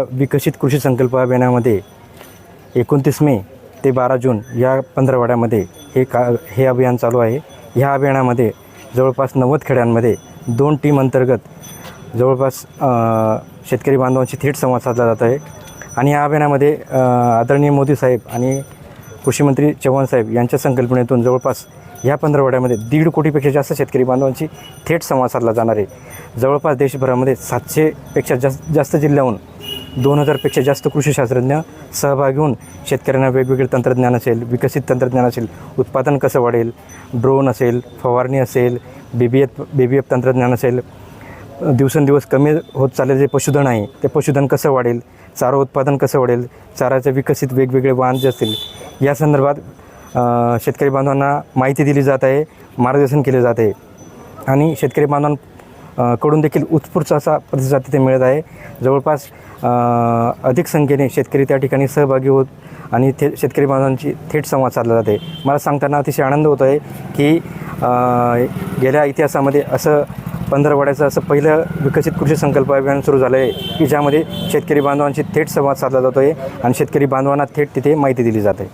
विकसित कृषी संकल्प अभियानामध्ये एकोणतीस मे ते बारा जून या पंधरवड्यामध्ये हे का हे अभियान चालू आहे. ह्या अभियानामध्ये जवळपास नव्वद खेड्यांमध्ये दोन टीम अंतर्गत जवळपास शेतकरी बांधवांशी थेट संवाद साधला जात आहे. आणि या अभियानामध्ये आदरणीय मोदी साहेब आणि कृषीमंत्री चव्हाण साहेब यांच्या संकल्पनेतून जवळपास ह्या पंधरवड्यामध्ये दीड कोटीपेक्षा जास्त शेतकरी बांधवांशी थेट संवाद साधला जाणार आहे. जवळपास देशभरामध्ये सातशेपेक्षा जास्त जास्त जिल्ह्याहून दोन हजारपेक्षा जास्त कृषी शास्त्रज्ञ सहभागी होऊन शेतकऱ्यांना वेगवेगळे तंत्रज्ञान असेल विकसित तंत्रज्ञान असेल उत्पादन कसं वाढेल ड्रोन असेल फवारणी असेल बी बी एफ बी बी एफ तंत्रज्ञान असेल दिवसेंदिवस कमी होत चाललेलं जे पशुधन आहे ते पशुधन कसं वाढेल चारा उत्पादन कसं वाढेल चाराचे विकसित वेगवेगळे वाहन जे असतील या संदर्भात शेतकरी बांधवांना माहिती दिली जात आहे मार्गदर्शन केले जात आहे. आणि शेतकरी बांधवां कडून देखील उत्स्फूर्त असा प्रतिसाद तिथे मिळत आहे. जवळपास अधिक संख्येने शेतकरी त्या ठिकाणी सहभागी होत आणि थे शेतकरी बांधवांची थेट संवाद साधला जाते. मला सांगताना अतिशय आनंद होतो आहे की गेल्या इतिहासामध्ये असं पंधरवड्याचं असं पहिलं विकसित कृषी संकल्प अभियान सुरू झालं आहे की ज्यामध्ये शेतकरी बांधवांशी थेट संवाद साधला जातो आहे आणि शेतकरी बांधवांना थेट तिथे माहिती दिली जाते.